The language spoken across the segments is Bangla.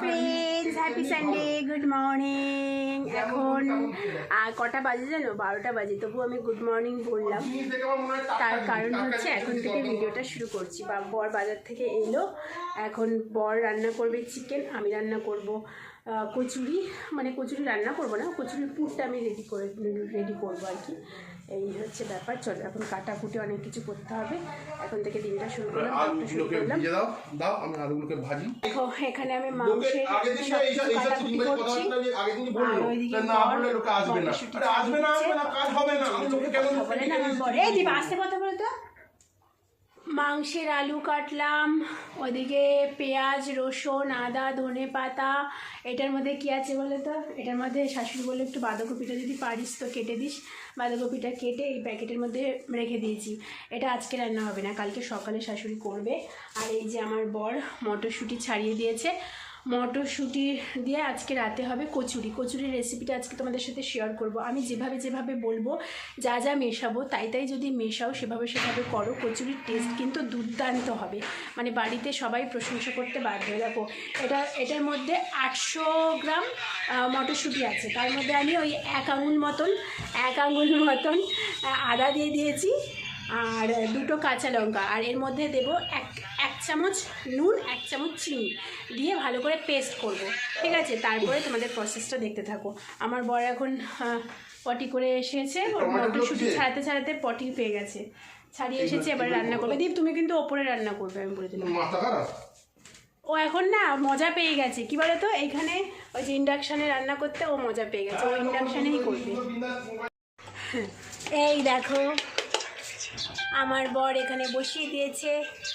Friends happy Sunday good morning এখন কটা বাজে জানো? বারোটা বাজে। তবু আমি গুড মর্নিং বললাম। তার কারণ হচ্ছে এখন থেকে ভিডিওটা শুরু করছি। বা, বর বাজার থেকে এলো। এখন বর রান্না করবে চিকেন আমি রান্না করব কচুরি। মানে কচুরি রান্না করব না, কচুরির পুরটা আমি রেডি করে রেডি করব আর কি। এই হচ্ছে ব্যাপার। চলো এখন কাটা কুটে অনেক কিছু করতে হবে। এখন থেকে দিনটা শুরু করলাম দাও দাও আমি আলুগুলোকে ভাজি। দেখো এখানে আমি মাংসে কাটাকুটি বলছি করছি। আর ওইদিকে না বললে লোকে আসবে না। আসবে না আসবে না কাজ হবে না। আমি লোকে কেন বলে না আমার এই দিবা আস্তে কথা বলে তো মাংসের আলু কাটলাম, ওদিকে পেঁয়াজ, রসুন, আদা, ধনে পাতা। এটার মধ্যে কী আছে বলে তো? এটার মধ্যে শাশুড়ি বলে একটু বাঁধাকপিটা যদি পারিস তো কেটে দিস। বাঁধাকপিটা কেটে এই প্যাকেটের মধ্যে রেখে দিয়েছি। এটা আজকে রান্না হবে না, কালকে সকালে শাশুড়ি করবে। আর এই যে আমার বর মটরশুঁটি ছাড়িয়ে দিয়েছে। মটরশুঁটি দিয়ে আজকে রাতে হবে কচুরি। কচুরির রেসিপিটা আজকে তোমাদের সাথে শেয়ার করব। আমি যেভাবে যেভাবে বলব, যা যা মেশাবো, তাই তাই যদি মেশাও, সেভাবে সেভাবে করো। কচুরির টেস্ট কিন্তু দুর্দান্ত হবে। মানে বাড়িতে সবাই প্রশংসা করতে বাধ্য। দেখো, এটা, এটার মধ্যে আটশো গ্রাম মটরশুঁটি আছে। তার মধ্যে আমি ওই এক আঙুল মতন, এক আঙুল মতন আদা দিয়ে দিয়েছি, আর দুটো কাঁচা লঙ্কা। আর এর মধ্যে দেব এক চামচ নুন এক চামচ চিনি দিয়ে ভালো করে পেস্ট করব। ঠিক আছে? তারপরে তোমাদের প্রসেসটা দেখতে থাকো। আমার বর এখন পটি করে এসেছে। টমেটোগুলো ছাড়াতে ছাড়াতে পটি পেয়ে গেছে। ছাড়িয়ে এসেছে এবার রান্না করবে। দীপ তুমি কিন্তু ওপরে রান্না করবে আমি বলে দিলাম। ও এখন না মজা পেয়ে গেছে। কি বলো তো এখানে ওই যে ইন্ডাকশানে রান্না করতে ও মজা পেয়ে গেছে। ও ইন্ডাকশানেই করবে। এই দেখো। আমার বর এখানে বসিয়ে দিয়েছে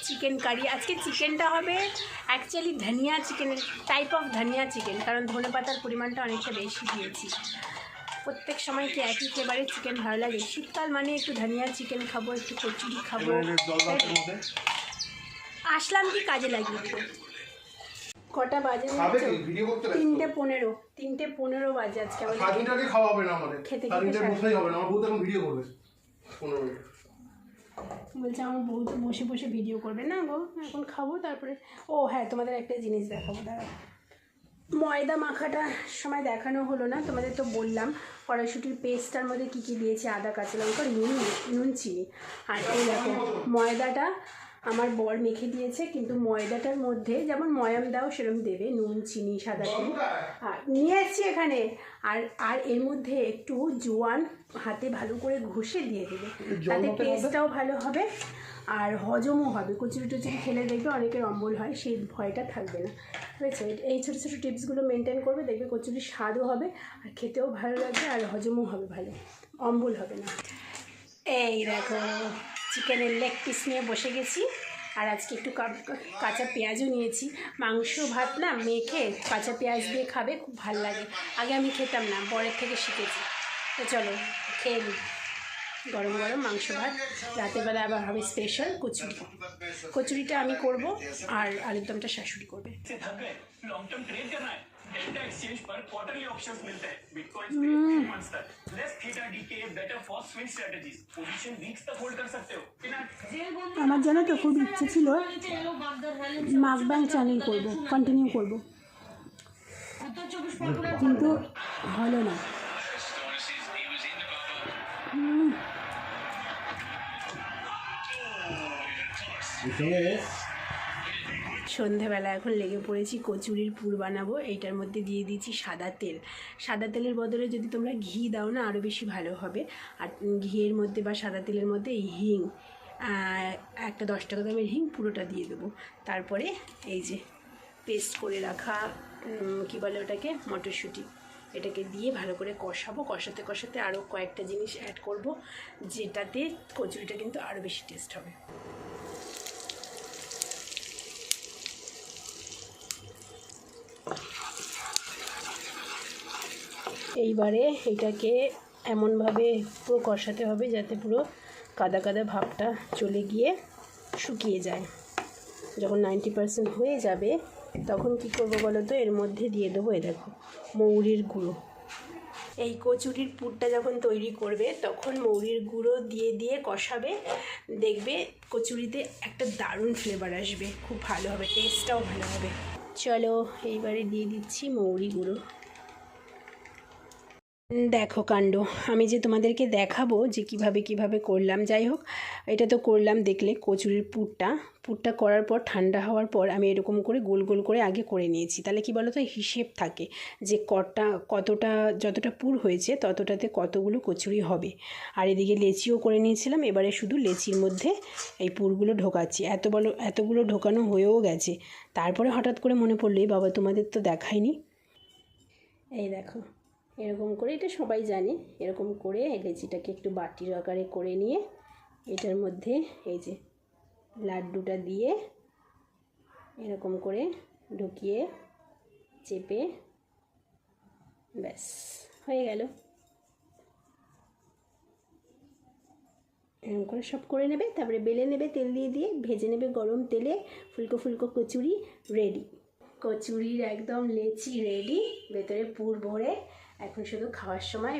চিকেন কারি। আজকে চিকেনটা হবে অ্যাকচুয়ালি ধনিয়া চিকেনের টাইপ অফ ধনিয়া চিকেন কারণ ধনে পাতার পরিমাণটা অনেকটা বেশি দিয়েছি। প্রত্যেক সময় কি একই ফ্লেভারের চিকেন ভালো লাগে? শীতকাল মানে একটু ধনিয়া চিকেন খাব একটু কচুরি খাব। আসলাম কি কাজে লাগিয়ে দেবো? কটা বাজে তিনটে পনেরো। তিনটে পনেরো বাজে আজকে। আমাদের খাওয়া হবে না আমাদের। খেতে খেতে হবে না। আমার ভিডিও করবে। পনেরো বলছে, আমার বউ তো বসে বসে ভিডিও করবে। না গো, এখন খাব, তারপরে ও হ্যাঁ তোমাদের একটা জিনিস দেখাবো দাঁড়া ময়দা মাখাটা সময় দেখানো হলো না, তোমাদের তো বললাম, কড়াইশুটির পেস্টটার মধ্যে কী কী দিয়েছে, আদা, কাঁচা লঙ্কা, নুন নুন, চিনি। আর এই দেখো, ময়দাটা আমার বর মেখে দিয়েছে কিন্তু ময়দাটার মধ্যে যেমন ময়াম দাও সেরকম দেবে নুন চিনি সাদা তেল আর নিয়ে এসছি এখানে। আর আর এর মধ্যে একটু জোয়ান হাতে ভালো করে ঘষে দিয়ে দেবে। তাতে টেস্টটাও ভালো হবে আর হজমও হবে। কচুরি টচুরি খেলে দেখবে অনেকের অম্বল হয় সেই ভয়টা থাকবে না। হয়েছে? এই ছোটো ছোটো টিপসগুলো মেনটেন করবে দেখবে কচুরির স্বাদও হবে আর খেতেও ভালো লাগবে আর হজমও হবে ভালো। অম্বল হবে না। এই দেখো। চিকেনের লেগ পিস নিয়ে বসে গেছি। আর আজকে একটু কাঁচা পেঁয়াজও নিয়েছি। মাংস ভাত না মেখে কাঁচা পেঁয়াজ দিয়ে খাবে, খুব ভালো লাগে। আগে আমি খেতাম না বরের থেকে শিখেছি। তো চলো, খেয়ে নিই গরম গরম মাংস ভাত। রাতের বেলা আবার হবে স্পেশাল কচুরি। কচুরিটা আমি করব আর আলুর দমটা শাশুড়ি করবে। एक्सचेंज पर क्वार्टरली ऑप्शंस मिलते हैं बिटकॉइन पे थ्री मंथ्स तक less theta decay better for swing strategies position weeks तक होल्ड कर सकते हो बिना আমার জানো তো খুব ইচ্ছে ছিল মাকবাং চ্যানেল করব কন্টিনিউ করব কিন্তু হলো না এখানে সন্ধেবেলা এখন লেগে পড়েছি, কচুরির পুর বানাবো। এইটার মধ্যে দিয়ে দিয়েছি সাদা তেল। সাদা তেলের বদলে যদি তোমরা ঘি দাও না আরও বেশি ভালো হবে। আর ঘিয়ের মধ্যে বা সাদা তেলের মধ্যে হিং একটা দশ টাকা দামের হিং পুরোটা দিয়ে দেবো। তারপরে এই যে পেস্ট করে রাখা কী বলে ওটাকে? মটরশুঁটি। এটাকে দিয়ে ভালো করে কষাবো। কষাতে কষাতে আরও কয়েকটা জিনিস অ্যাড করব, যেটাতে কচুরিটা কিন্তু আরও বেশি টেস্ট হবে। এইবারে এটাকে এমনভাবে পুরো কষাতে হবে যাতে পুরো কাদা কাদা ভাবটা চলে গিয়ে শুকিয়ে যায়। যখন নাইনটি পার্সেন্ট হয়ে যাবে, তখন কি করব বলো তো? এর মধ্যে দিয়ে দেবো এ দেখো, মৌরির গুঁড়ো। এই কচুরির পুরটা যখন তৈরি করবে, তখন মৌরির গুঁড়ো দিয়ে দিয়ে কষাবে। দেখবে কচুরিতে একটা দারুণ ফ্লেভার আসবে, খুব ভালো হবে টেস্টটাও ভালো হবে। চলো, এইবারে দিয়ে দিচ্ছি মৌরি গুঁড়ো। দেখো কাণ্ড, আমি যে তোমাদেরকে দেখাবো যে কীভাবে কীভাবে করলাম, যাই হোক, এটা তো করলাম দেখলে কচুরির পুরটা পুরটা করার পর, ঠান্ডা হওয়ার পর আমি এরকম করে গোল গোল করে আগে করে নিয়েছি। তাহলে কি বলো তো হিসেব থাকে যে কটা, কতটা, যতটা পুর হয়েছে, ততটাতে কতগুলো কচুরি হবে। আর এদিকে লেচিও করে নিয়েছিলাম, এবারে শুধু লেচির মধ্যে এই পুরগুলো ঢোকাচ্ছি। এত বলো, এতগুলো ঢোকানো হয়েও গেছে। তারপরে হঠাৎ করে মনে পড়ল "এই বাবা তোমাদের তো দেখায়নি এই দেখো। এরকম করে, এটা সবাই জানে, এরকম করে লেচিটাকে একটু বাটির আকারে করে নিয়ে এটার মধ্যে এই যে লাড্ডুটা দিয়ে এরকম করে ঢুকিয়ে চেপে, ব্যাস, হয়ে গেল। এরকম করে সব করে নেবে, তারপরে বেলে নেবে তেল দিয়ে দিয়ে, ভেজে নেবে গরম তেলে, ফুলকো ফুলকো কচুরি রেডি। কচুরির একদম লেচি রেডি, ভেতরে পুর ভরে এখন শুধু খাওয়ার সময়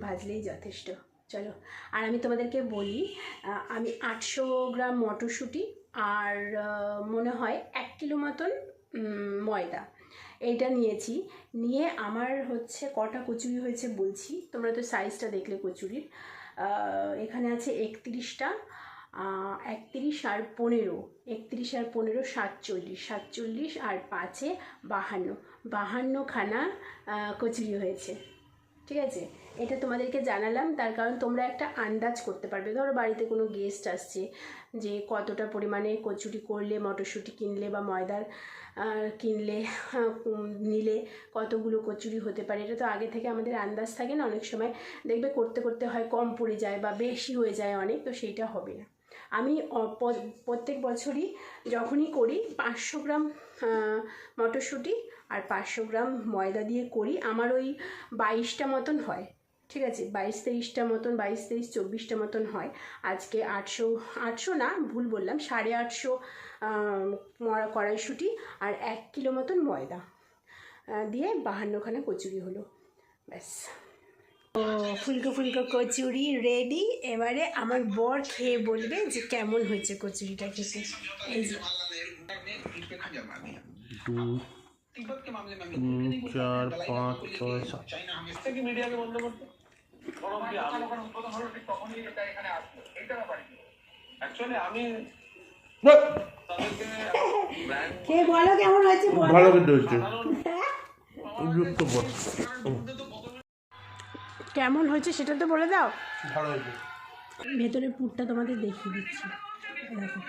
ভাজলেই যথেষ্ট। চলো, আর আমি তোমাদেরকে বলি আমি আটশো গ্রাম মটরশুঁটি আর মনে হয় এক কিলো মতন ময়দা। এইটা নিয়েছি। নিয়ে আমার হচ্ছে কটা কচুরি হয়েছে বলছি। তোমরা তো সাইজটা দেখলে কচুরির। এখানে আছে একত্রিশটা। একত্রিশ আর পনেরো। একত্রিশ আর পনেরো, সাতচল্লিশ। সাতচল্লিশ আর পাঁচে বাহান্ন। বাহান্নখানা কচুরি হয়েছে। ঠিক আছে? এটা তোমাদেরকে জানালাম। তার কারণ তোমরা একটা আন্দাজ করতে পারবে। ধরো বাড়িতে কোনো গেস্ট আসছে যে কতটা পরিমাণে কচুরি করলে, মটরশুঁটি কিনলে বা ময়দার কিনলে নিলে কতগুলো কচুরি হতে পারে। এটা তো আগে থেকে আমাদের আন্দাজ থাকে না। অনেক সময় দেখবে করতে করতে হয় কম পড়ে যায় বা বেশি হয়ে যায় অনেক, তো সেইটা হবে না। আমি প্রত্যেক বছরই যখনই করি পাঁচশো গ্রাম মটরশুঁটি আর পাঁচশো গ্রাম ময়দা দিয়ে করি। আমার ওই বাইশটা মতন হয়, ঠিক আছে? বাইশ তেইশটা মতন, বাইশ তেইশ চব্বিশটা মতন হয়। আজকে আটশো আটশো না, ভুল বললাম, সাড়ে আটশো কড়াইশুঁটি আর এক কিলো মতন ময়দা দিয়ে বাহান্নখানা কচুরি হলো, ব্যাস। ও ফুলকো ফুলকো কচুরি রেডি এবারে আমার বর খেয়ে বলবে যে কেমন হয়েছে কচুরিটা খেতে। এই যে। চার পাঁচ ছয় সাত। ভালো কিন্তু হয়েছে। হ্যাঁ? কেমন হয়েছে সেটা তো বলে দাও। ভেতরে ভেতরের পুরটা তোমাদের দেখিয়ে দিচ্ছি। দেখো